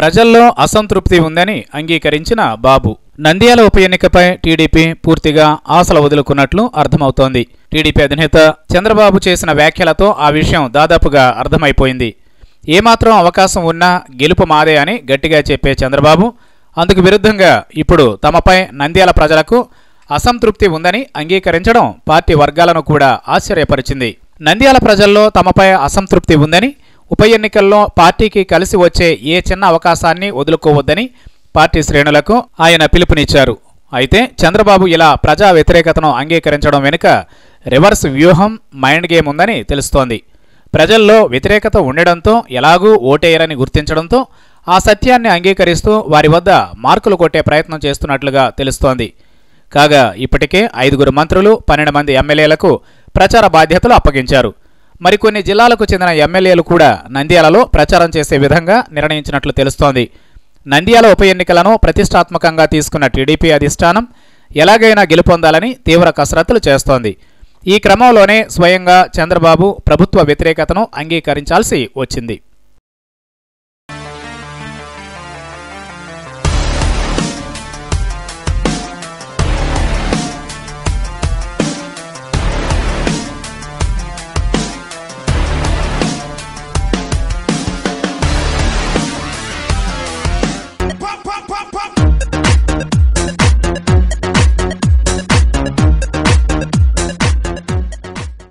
ప్రజల్లో అసంతృప్తి ఉందని అంగీకరించిన బాబు. నంద్యాల ఉప ఎన్నికపై టీడీపీ పూర్తిగా ఆశలు వదులుకున్నట్లు అర్థమవుతోంది. టీడీపీ అధినేత చంద్రబాబు చేసిన వ్యాఖ్యలతో ఆ విషయం దాదాపుగా అర్థమైపోయింది. ఏమాత్రం అవకాశం ఉన్నా గెలుపు మాదే అని గట్టిగా చెప్పే చంద్రబాబు అందుకు విరుద్ధంగా ఇప్పుడు తమపై నంద్యాల ప్రజలకు అసంతృప్తి ఉందని అంగీకరించడం పార్టీ వర్గాలను కూడా ఆశ్చర్యపరిచింది. నంద్యాల ప్రజల్లో తమపై అసంతృప్తి ఉందని ఉప ఎన్నికల్లో పార్టీకి కలిసి వచ్చే ఏ చిన్న అవకాశాన్ని వదులుకోవద్దని పార్టీ శ్రేణులకు ఆయన పిలుపునిచ్చారు. అయితే చంద్రబాబు ఇలా ప్రజా వ్యతిరేకతను అంగీకరించడం వెనుక రివర్స్ వ్యూహం మైండ్ గేమ్ ఉందని తెలుస్తోంది. ప్రజల్లో వ్యతిరేకత ఉండడంతో ఎలాగూ ఓటేయరని గుర్తించడంతో ఆ సత్యాన్ని అంగీకరిస్తూ వారి వద్ద మార్కులు కొట్టే ప్రయత్నం చేస్తున్నట్లుగా తెలుస్తోంది. కాగా ఇప్పటికే ఐదుగురు మంత్రులు పన్నెండు మంది ఎమ్మెల్యేలకు ప్రచార బాధ్యతలు అప్పగించారు. మరికొన్ని జిల్లాలకు చెందిన ఎమ్మెల్యేలు కూడా నంద్యాలలో ప్రచారం చేసే విధంగా నిర్ణయించినట్లు తెలుస్తోంది. నంద్యాల ఉప ఎన్నికలను ప్రతిష్టాత్మకంగా తీసుకున్న టీడీపీ అధిష్టానం ఎలాగైనా గెలుపొందాలని తీవ్ర కసరత్తులు చేస్తోంది. ఈ క్రమంలోనే స్వయంగా చంద్రబాబు ప్రభుత్వ వ్యతిరేకతను అంగీకరించాల్సి వచ్చింది.